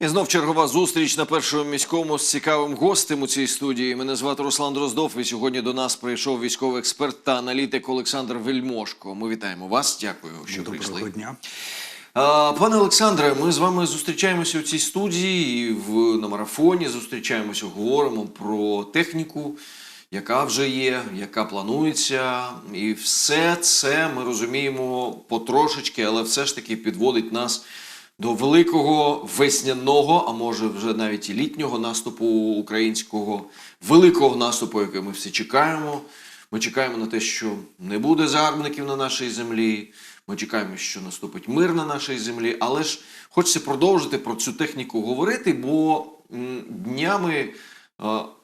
І знов чергова зустріч на першому міському з цікавим гостем у цій студії. Мене звати Руслан Дроздов. І сьогодні до нас прийшов військовий експерт та аналітик Олександр Вельмошко. Ми вітаємо вас. Дякую, що Доброго прийшли. дня. Пане Олександре, ми з вами зустрічаємося у цій студії і в на марафоні. Зустрічаємося, говоримо про техніку, яка вже є, яка планується, і все це ми розуміємо потрошечки, але все ж таки підводить нас до великого весняного, а може вже навіть і літнього наступу українського, великого наступу, який ми всі чекаємо. Ми чекаємо на те, що не буде загарбників на нашій землі. Ми чекаємо, що наступить мир на нашій землі. Але ж хочеться продовжити про цю техніку говорити, бо днями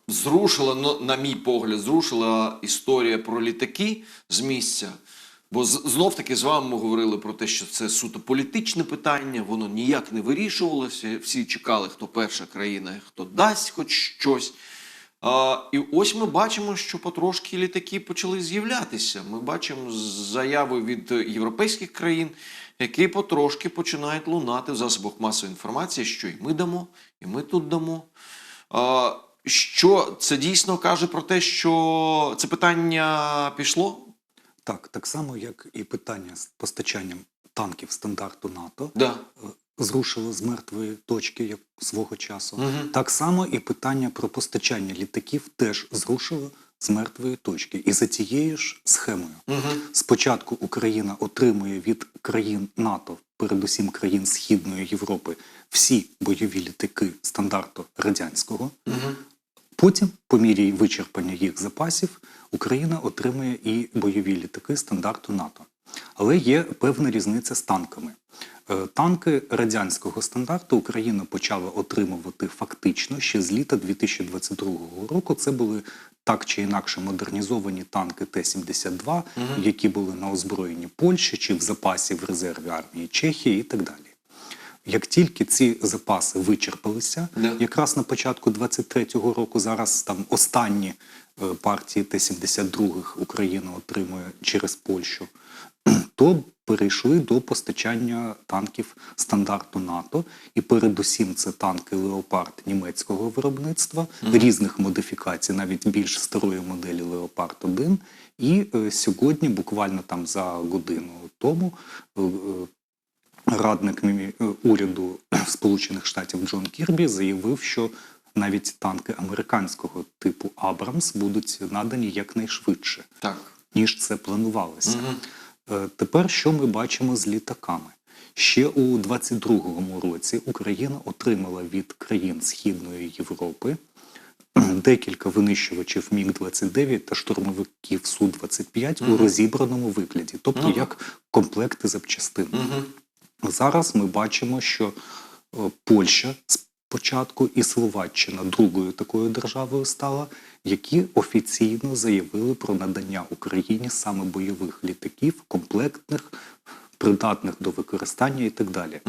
зрушила, на мій погляд, зрушила історія про літаки з місця. Бо знов таки з вами ми говорили про те, що це суто політичне питання, воно ніяк не вирішувалося. Всі чекали, хто перша країна, хто дасть хоч щось. А, і ось ми бачимо, що потрошки літаки почали з'являтися. Ми бачимо заяви від європейських країн, які потрошки починають лунати в засобах масової інформації, що і ми дамо, і ми тут дамо. А, що це дійсно каже про те, що це питання пішло? Так, так само, як і питання з постачанням танків стандарту НАТО Да. е, зрушило з мертвої точки як свого часу. Мгм. Так само і питання про постачання літаків теж зрушило з мертвої точки. І за тією ж схемою. Угу. Спочатку Україна отримує від країн НАТО, передусім країн Східної Європи, всі бойові літаки стандарту радянського. Угу. Потім, по мірі вичерпання їх запасів, Україна отримує і бойові літаки стандарту НАТО. Але є певна різниця з танками. Е, Танки радянського стандарту Україна почала отримувати фактично ще з літа 2022 року. Це були так чи інакше модернізовані танки Т-72, які були на озброєнні Польщі чи в запасі в резерві армії Чехії і так далі. Як тільки ці запаси вичерпалися, Да. якраз на початку 23-го року зараз там останні е, партії Т-72 Україна отримує через Польщу, то перейшли до постачання танків стандарту НАТО, і передусім це танки Леопард німецького виробництва, різних модифікацій, навіть більш старої моделі Леопард 1 І е, сьогодні, буквально там за годину тому, е, е, радник уряду Сполучених Штатів Джон Кірбі заявив, що навіть танки американського типу Абрамс будуть надані якнайшвидше, Так. ніж це планувалося. Е, Тепер що ми бачимо з літаками? Ще у 22-му році Україна отримала від країн Східної Європи декілька винищувачів Міг-29 та штурмовиків Су-25 у розібраному вигляді, тобто Ну, як комплекти запчастин. Мгм. Зараз ми бачимо, що е, Польща спочатку і Словаччина другою такою державою стала, які офіційно заявили про надання Україні саме бойових літаків, комплектних, придатних до використання і так далі.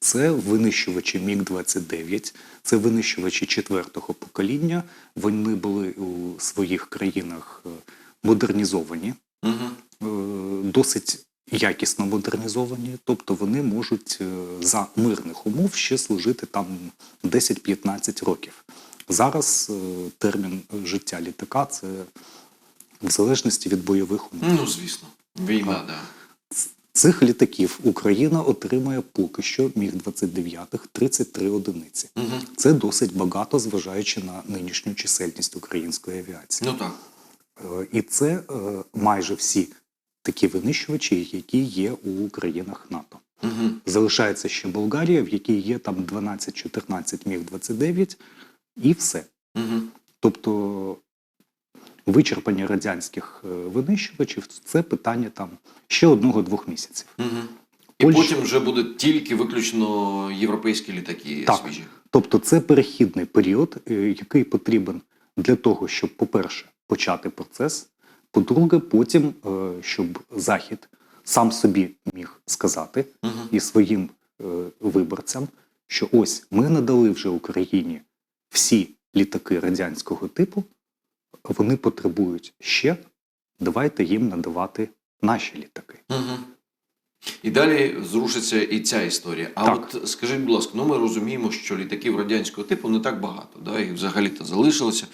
Це винищувачі Міг-29, це винищувачі четвертого покоління. Вони були у своїх країнах е, модернізовані е, досить якісно модернізовані, тобто вони можуть е, за мирних умов ще служити там 10-15 років. Зараз е, термін життя літака це в залежності від бойових умов. Ну, звісно. Війна, так. Да. Цих літаків Україна отримує поки що міг 29 33 одиниці. Мгм. Це досить багато, зважаючи на нинішню чисельність української авіації. Ну так. Е, І це майже всі такі винищувачі, які є у країнах НАТО. Угу. Залишається ще Болгарія, в якій є там 12-14 міг 29 і все. Угу. Тобто вичерпання радянських е, винищувачів це питання там ще одного-двох місяців. Угу. І Польща- потім вже будуть тільки виключно європейські літаки Так. свіжі. Тобто це перехідний період, е, який потрібен для того, щоб, по-перше, почати процес. По-друге, потім, е, щоб Захід сам собі міг сказати Угу. і своїм е, виборцям, що ось ми надали вже Україні всі літаки радянського типу, вони потребують ще. Давайте їм надавати наші літаки. Угу. І далі зрушиться і ця історія. А Так. от скажіть, будь ласка, ну ми розуміємо, що літаків радянського типу не так багато, да, їх взагалі-то залишилося.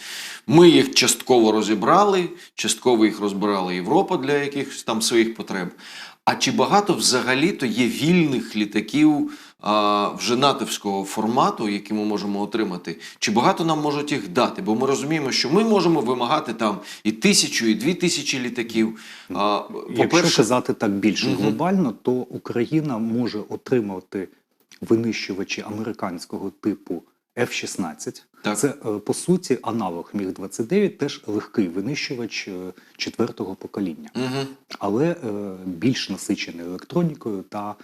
Ми їх частково розібрали, частково їх розбирала Європа для якихось там своїх потреб. А чи багато взагалі-то є вільних літаків вже натовського формату, які ми можемо отримати? Чи багато нам можуть їх дати? Бо ми розуміємо, що ми можемо вимагати там і тисячу, і дві тисячі літаків. А, Якщо казати так більш Мгм. глобально, то Україна може отримати винищувачі американського типу F-16. Так. Це е, по суті аналог Міг-29, теж легкий винищувач е, четвертого покоління, Угу. але е, більш насичений електронікою та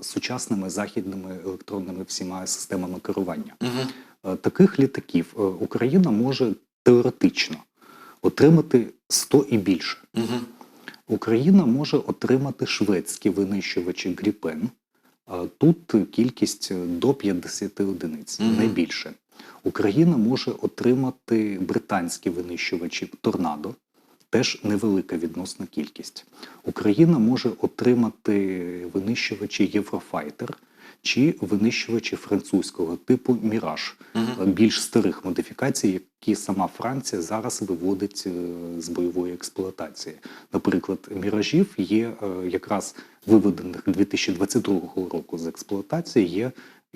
сучасними західними електронними всіма системами керування. Угу. Е, Таких літаків е, Україна може теоретично отримати 100 і більше. Угу. Україна може отримати шведські винищувачі Гріпен. Е, Тут кількість е, до 50 одиниць, Мгм. не більше. Україна може отримати британські винищувачі Торнадо, теж невелика відносна кількість. Україна може отримати винищувачі Єврофайтер чи винищувачі французького типу Міраж Угу. більш старих модифікацій, які сама Франція зараз виводить е, з бойової експлуатації. Наприклад, міражів є е, якраз виведених 2022 року з експлуатації, є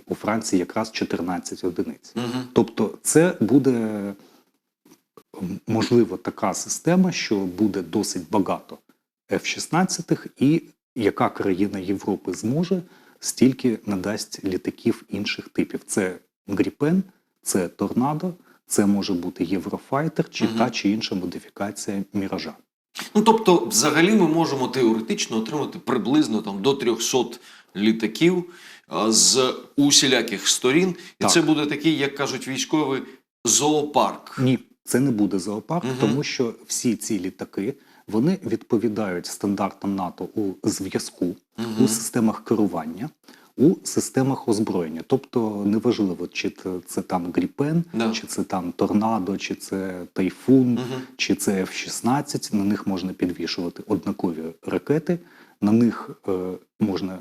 у Франції якраз 14 одиниць. Угу. Тобто, це буде можливо така система, що буде досить багато F-16, і яка країна Європи зможе, стільки надасть літаків інших типів. Це Гріпен, це Торнадо, це може бути Єврофайтер чи Мгм. та чи інша модифікація Міража. Ну тобто, взагалі, ми можемо теоретично отримати приблизно там до 300 літаків з усіляких сторін, і Так. це буде такий, як кажуть військові, зоопарк. Ні, це не буде зоопарк, Мгм. тому що всі ці літаки вони відповідають стандартам НАТО у зв'язку, Мгм. у системах керування, у системах озброєння. Тобто неважливо, чи це, це там Гріпен, Да. чи це там Торнадо, чи це Тайфун, Мгм. чи це F-16. На них можна підвішувати однакові ракети, на них е, можна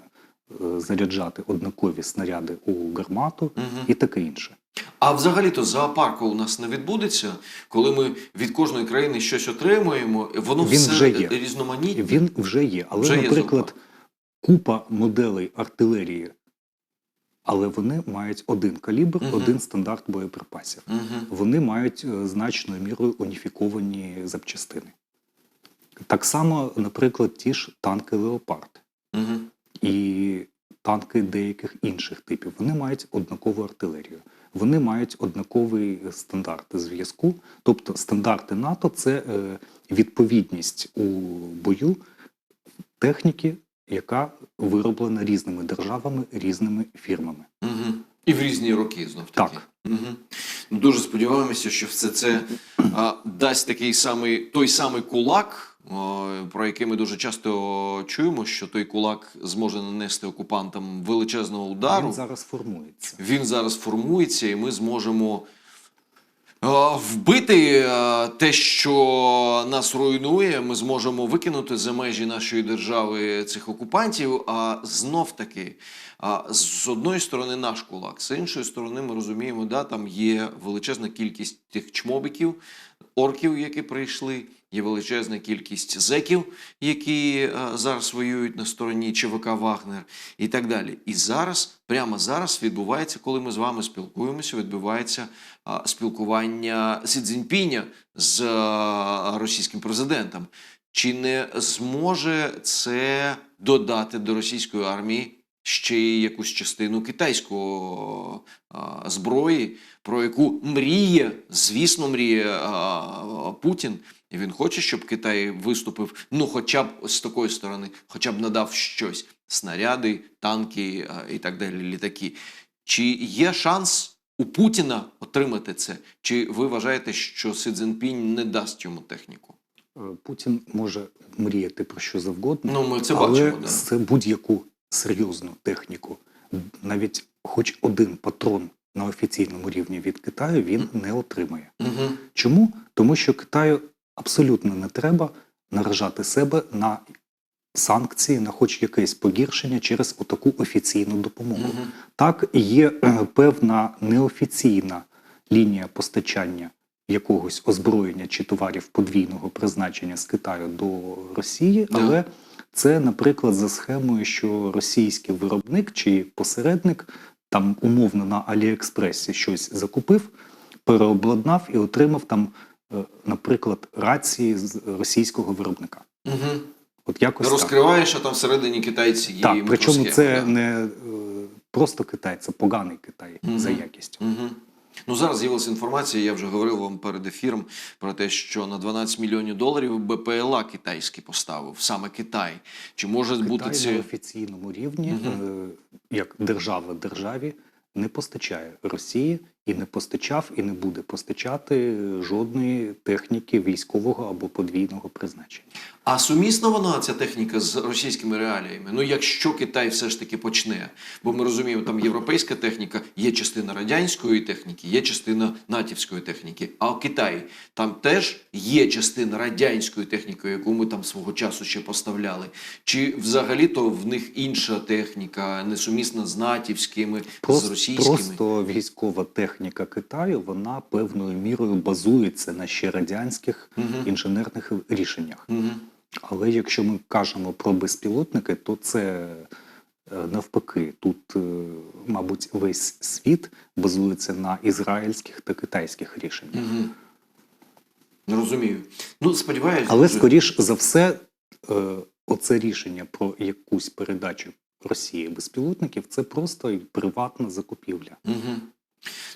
е, заряджати однакові снаряди у гармату Мгм. і таке інше. А взагалі-то зоопарку у нас не відбудеться, коли ми від кожної країни щось отримуємо, воно Він все вже є. різноманітне. Він вже є, але, Вже наприклад, зоопарк. купа моделей артилерії, але вони мають один калібр, Мгм. один стандарт боєприпасів. Мгм. Вони мають е, значною мірою уніфіковані запчастини. Так само, наприклад, ті ж танки Леопард Мгм. і танки деяких інших типів. Вони мають однакову артилерію. Вони мають однаковий стандарт зв'язку. Тобто стандарти НАТО це е, відповідність у бою техніки, яка вироблена різними державами, різними фірмами. Угу. І в різні роки знов таки. Так. Угу. Дуже сподіваємося, що все це а, дасть такий самий той самий кулак, про який ми дуже часто чуємо, що той кулак зможе нанести окупантам величезного удару. Він зараз формується. Він зараз формується, і ми зможемо вбити те, що нас руйнує. Ми зможемо викинути за межі нашої держави цих окупантів. А знов таки, з одної сторони, наш кулак, з іншої сторони, ми розуміємо, да, там є величезна кількість тих чмобиків, орків, які прийшли. Є величезна кількість зеків, які е, зараз воюють на стороні ЧВК Вагнер і так далі. І зараз, прямо зараз, відбувається, коли ми з вами спілкуємося, відбувається спілкування Сі Цзіньпіня з російським президентом. Чи не зможе це додати до російської армії ще й якусь частину китайського а, зброї, про яку мріє, звісно, мріє а, Путін. І він хоче, щоб Китай виступив, ну, хоча б з такої сторони, хоча б надав щось: снаряди, танки а, і так далі, літаки. Чи є шанс у Путіна отримати це? Чи ви вважаєте, що Си Цзіньпінь не дасть йому техніку? Е, Путін може мріяти про що завгодно, Ну, ми це але бачимо, да. це будь-яку серйозну техніку. Навіть хоч один патрон на офіційному рівні від Китаю він не отримає. Угу. Чому? Тому що Китаю абсолютно не треба наражати себе на санкції, на хоч якесь погіршення через отаку офіційну допомогу. Так, є е, певна неофіційна лінія постачання якогось озброєння чи товарів подвійного призначення з Китаю до Росії, але це, наприклад, за схемою, що російський виробник чи посередник там умовно на Аліекспресі щось закупив, переобладнав і отримав там, е, наприклад, рації з російського виробника. Угу. От якось так. Розкриваєш, там всередині китайці є. Так, причому це да. не е, просто Китай, це поганий Китай Мгм. за якістю. Угу. Ну зараз з'явилася інформація. Я вже говорив вам перед ефіром про те, що на 12 мільйонів доларів БПЛА китайський поставив саме Китай. Чи може бути це на офіційному рівні, угу. е, як держава державі, не постачає Росії і не постачав, і не буде постачати жодної техніки військового або подвійного призначення. А сумісна вона ця техніка з російськими реаліями? Ну, якщо Китай все ж таки почне, бо ми розуміємо, там європейська техніка, є частина радянської техніки, є частина натівської техніки. А в Китаї там теж є частина радянської техніки, яку ми там свого часу ще поставляли. Чи взагалі то в них інша техніка, несумісна з натівськими, з російськими? просто військова техніка Китаю вона певною мірою базується на ще радянських Мгм. інженерних рішеннях. Мгм. Але якщо ми кажемо про безпілотники, то це е, навпаки. Тут, е, мабуть, весь світ базується на ізраїльських та китайських рішеннях. Не розумію. Ну, сподіваюся, Але, що- скоріш за все, е, оце рішення про якусь передачу Росії безпілотників це просто приватна закупівля. Угу.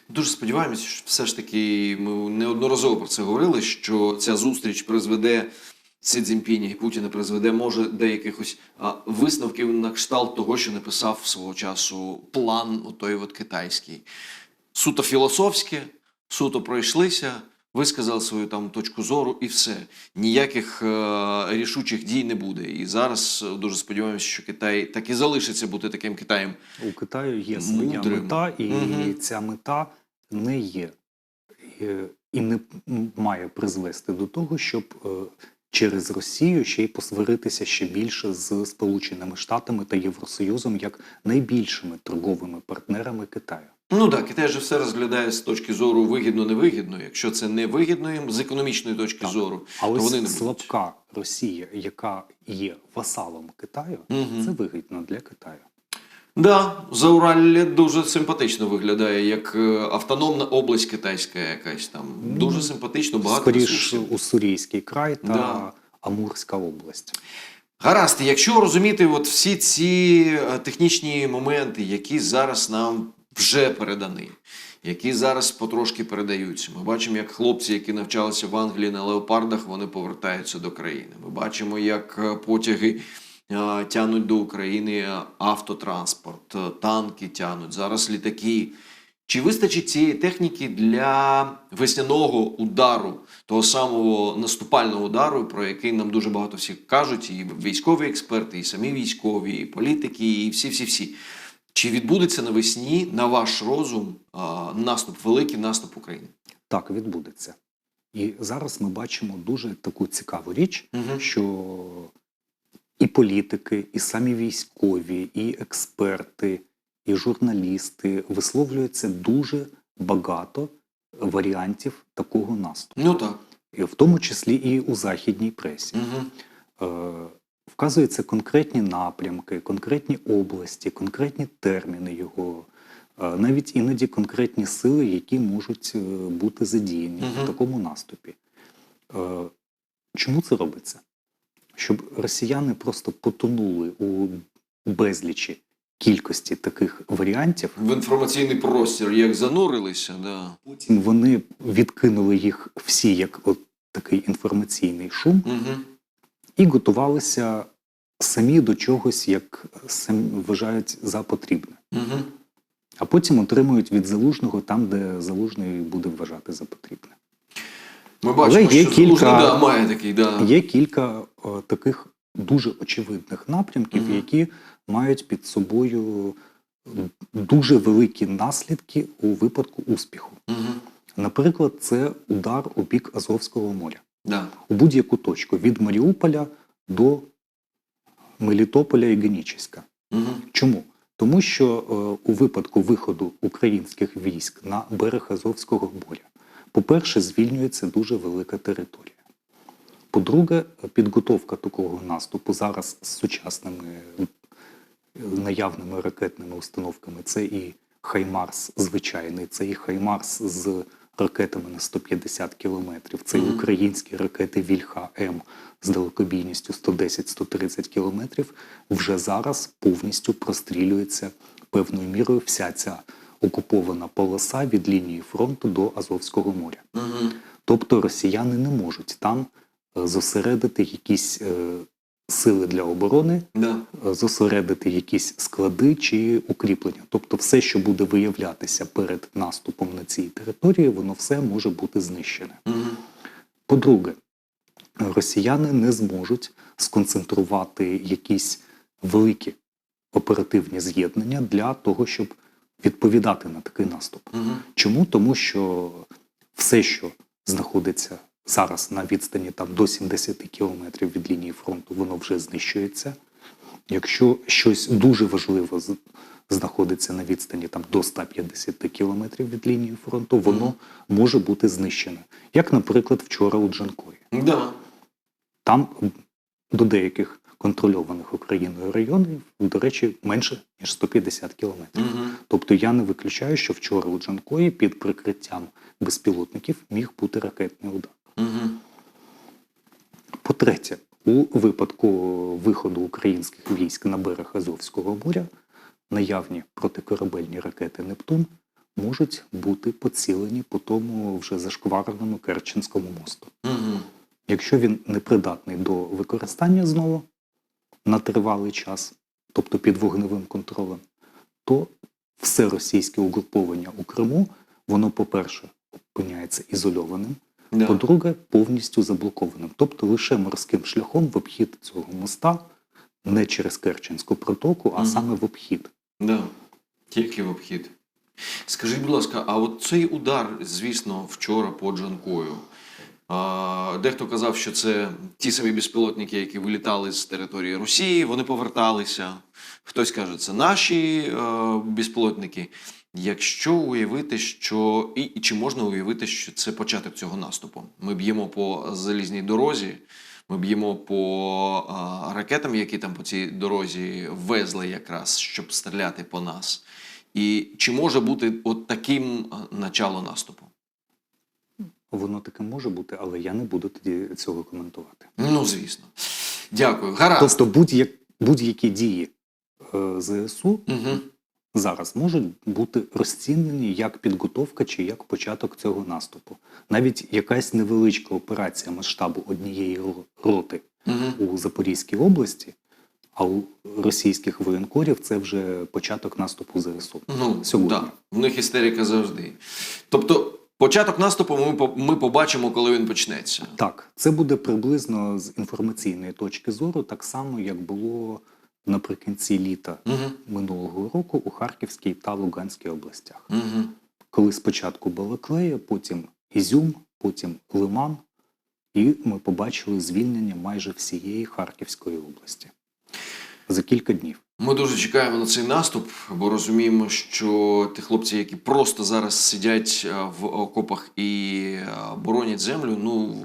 Дуже сподіваємося, що все ж таки ми неодноразово про це говорили, що ця зустріч призведе Сі Цзіньпіні і Путіна призведе, може, до якихось висновків на кшталт того, що написав свого часу план отой от китайський. Суто філософське, суто пройшлися, висказали свою там точку зору і все. Ніяких е, рішучих дій не буде. І зараз е, дуже сподіваємося, що Китай так і залишиться бути таким Китаєм. У Китаю є своя Мудрим. мета, і угу. ця мета не є е, і не має призвести до того, щоб е, через Росію ще й посваритися ще більше з Сполученими Штатами та Євросоюзом як найбільшими торговими партнерами Китаю. Ну так, Китай же все розглядає з точки зору вигідно-невигідно. Якщо це не вигідно їм з економічної точки Так. зору, А то вони не слабка Росія, яка є васалом Китаю, Мгм. це вигідно для Китаю. Да, Зауралля дуже симпатично виглядає, як е, автономна область китайська якась там. Дуже симпатично, багато Скоріш ресурсів. Уссурійський край та Да. Амурська область. Гаразд, якщо розуміти от всі ці е, технічні моменти, які зараз нам вже передані, які зараз потрошки передаються. Ми бачимо, як хлопці, які навчалися в Англії на леопардах, вони повертаються до країни. Ми бачимо, як е, потяги тянуть до України е, автотранспорт, е, танки тянуть, зараз літаки. Чи вистачить цієї техніки для весняного удару, того самого наступального удару, про який нам дуже багато всіх кажуть, і військові експерти, і самі військові, і політики, і всі-всі-всі. Чи відбудеться навесні, на ваш розум, наступ, великий наступ України? Так, відбудеться. І зараз ми бачимо дуже таку цікаву річ, Мгм. що і політики, і самі військові, і експерти, і журналісти висловлюються дуже багато варіантів такого наступу, Ну так. в тому числі і у західній пресі. Угу. Вказуються конкретні напрямки, конкретні області, конкретні терміни його, е, навіть іноді конкретні сили, які можуть е, бути задіяні Мгм. в такому наступі. Чому це робиться? Щоб росіяни просто потонули у безлічі кількості таких варіантів, В інформаційний простір як занурилися, да. потім вони відкинули їх всі як от такий інформаційний шум, Угу. і готувалися самі до чогось, як самі вважають за потрібне. Угу. А потім отримують від залужного там, де залужний буде вважати за потрібне. Ми бачимо, є що кілька- да, має такий, да. Є кілька о, таких дуже очевидних напрямків, Мгм. які мають під собою дуже великі наслідки у випадку успіху. Угу. Наприклад, це удар у бік Азовського моря. Да. у будь-яку точку від Маріуполя до Мелітополя і Генічеська. Угу. Чому? Тому що е, у випадку виходу українських військ на берег Азовського моря, по-перше, звільнюється дуже велика територія. По-друге, підготовка такого наступу зараз з сучасними наявними ракетними установками це і Хаймарс звичайний, це і Хаймарс з ракетами на 150 кілометрів, це і українські ракети Вільха М з далекобійністю 110-130 кілометрів. Вже зараз повністю прострілюється певною мірою вся ця окупована полоса від лінії фронту до Азовського моря. Угу. Тобто росіяни не можуть там е, зосередити якісь е, сили для оборони, Да. е, зосередити якісь склади чи укріплення. Тобто, все, що буде виявлятися перед наступом на цій території, воно все може бути знищене. Угу. По-друге, росіяни не зможуть сконцентрувати якісь великі оперативні з'єднання для того, щоб відповідати на такий наступ. Угу. Чому? Тому що все, що знаходиться зараз на відстані там, до 70 кілометрів від лінії фронту, воно вже знищується. Якщо щось дуже важливе знаходиться на відстані там, до 150 кілометрів від лінії фронту, воно може бути знищене. Як, наприклад, вчора у Джанкої. Да. Там до деяких контрольованих Україною районів, до речі, менше ніж 150 кілометрів. Угу. Тобто я не виключаю, що вчора у Джанкої під прикриттям безпілотників міг бути ракетний удар. Угу. По-третє, у випадку виходу українських військ на берег Азовського моря наявні протикорабельні ракети Нептун можуть бути поцілені по тому вже зашквареному Керченському мосту. Угу. Якщо він не придатний до використання знову на тривалий час, тобто під вогневим контролем, то все російське угруповання у Криму, воно, по-перше, опиняється ізольованим, Да. по-друге, повністю заблокованим. Тобто лише морським шляхом в обхід цього моста, не через Керченську протоку, а Мгм. саме в обхід. Да. Тільки в обхід. Скажіть, будь ласка, а от цей удар, звісно, вчора по Джанкою. Дехто казав, що це ті самі безпілотники, які вилітали з території Росії, вони поверталися. Хтось каже, це наші е, безпілотники. Якщо уявити, що і, чи можна уявити, що це початок цього наступу? Ми б'ємо по залізній дорозі, ми б'ємо по а, ракетам, які там по цій дорозі везли якраз, щоб стріляти по нас. І чи може бути от таким начало наступу? Воно таке може бути, але я не буду тоді цього коментувати. Ну, звісно. Дякую. Гаразд. Тобто будь-як, будь-які дії е, ЗСУ Угу. зараз можуть бути розцінені як підготовка чи як початок цього наступу. Навіть якась невеличка операція масштабу однієї роти Угу. у Запорізькій області, а у російських воєнкорів це вже початок наступу ЗСУ. Ну, Сьогодні. Да. В них істерика завжди. Тобто, початок наступу ми, ми побачимо, коли він почнеться. Так, це буде приблизно з інформаційної точки зору, так само як було наприкінці літа Угу. минулого року у Харківській та Луганській областях. Угу. коли спочатку Балаклея, потім Ізюм, потім Лиман, і ми побачили звільнення майже всієї Харківської області за кілька днів. Ми дуже чекаємо на цей наступ, бо розуміємо, що ті хлопці, які просто зараз сидять е, в окопах і е, боронять землю, ну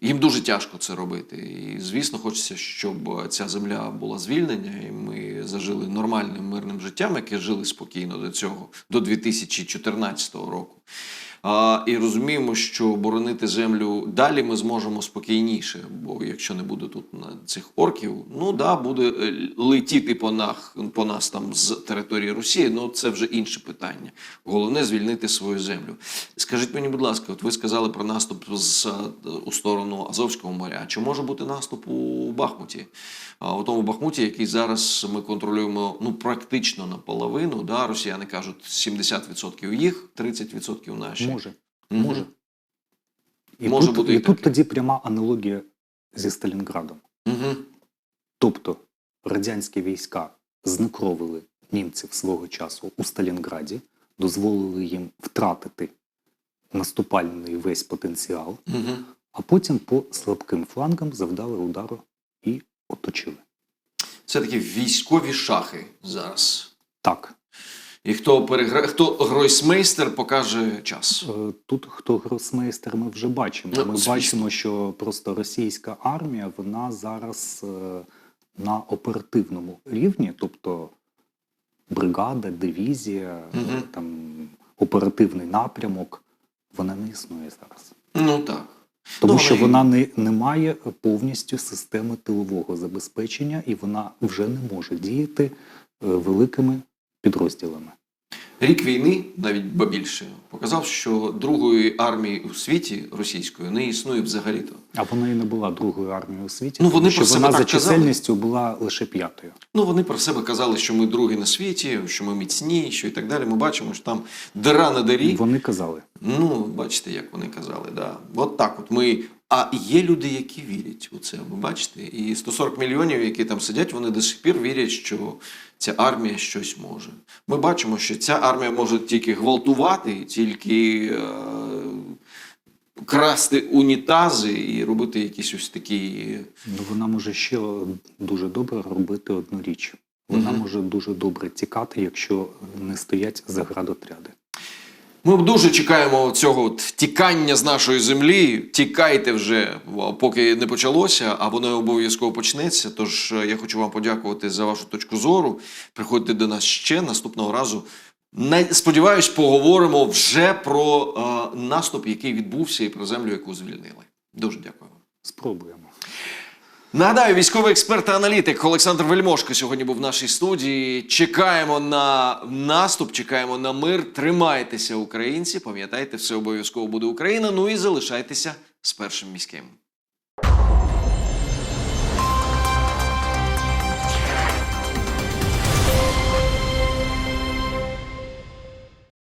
їм дуже тяжко це робити. І звісно, хочеться, щоб ця земля була звільнена, і ми зажили нормальним мирним життям, яке жили спокійно до цього, до 2014 року. А, і розуміємо, що боронити землю далі ми зможемо спокійніше, бо якщо не буде тут на цих орків, ну да, буде е, летіти по нас, по нас там з території Росії, ну це вже інше питання. Головне звільнити свою землю. Скажіть мені, будь ласка, от ви сказали про наступ з е, у сторону Азовського моря. Чи може бути наступ у Бахмуті? А у тому Бахмуті, який зараз ми контролюємо ну практично наполовину, да, росіяни кажуть 70% їх, 30% наші. Може, Мгм. може. І, Може тут, бути і тут тоді пряма аналогія зі Сталінградом. Угу. Тобто радянські війська знекровили німців свого часу у Сталінграді, дозволили їм втратити наступальний весь потенціал, Угу. а потім по слабким флангам завдали удару і оточили. Це такі військові шахи зараз. Так, І хто перегра... хто гройсмейстер покаже час. Е, Тут хто гросмейстер, ми вже бачимо. Ну, Ми звісно. бачимо, що просто російська армія вона зараз е, на оперативному рівні, тобто бригада, дивізія, Мгм. там оперативний напрямок, вона не існує зараз. Ну так. Тому Ну, що вона не, не має повністю системи тилового забезпечення, і вона вже не може діяти е, великими підрозділами. Рік війни, навіть ба більше, показав, що другої армії у світі російської не існує взагалі-то. А вона і не була другою армією у світі, Ну, тому вони що про вона за так казали. чисельністю була лише п'ятою. Ну, вони про себе казали, що ми другі на світі, що ми міцні, що і так далі. Ми бачимо, що там дира на дирі. Вони казали. Ну, бачите, як вони казали, да. От так от ми. А є люди, які вірять у це. Ви бачите? І 140 мільйонів, які там сидять, вони до сих пір вірять, що ця армія щось може. Ми бачимо, що ця армія може тільки гвалтувати, тільки е- красти унітази і робити якісь ось такі. Ну, вона може ще дуже добре робити одну річ. Вона Мгм. може дуже добре тікати, якщо не стоять заградотряди. Ми дуже чекаємо цього тікання з нашої землі. Тікайте вже, поки не почалося, а воно обов'язково почнеться. Тож е, я хочу вам подякувати за вашу точку зору. Приходьте до нас ще наступного разу. Сподіваюсь, поговоримо вже про е, наступ, який відбувся, і про землю, яку звільнили. Дуже дякую. вам. Спробуємо. Нагадаю, військовий експерт та аналітик Олександр Вельмошко сьогодні був в нашій студії. Чекаємо на наступ, чекаємо на мир. Тримайтеся, українці. Пам'ятайте, все обов'язково буде Україна. Ну і залишайтеся з першим міським.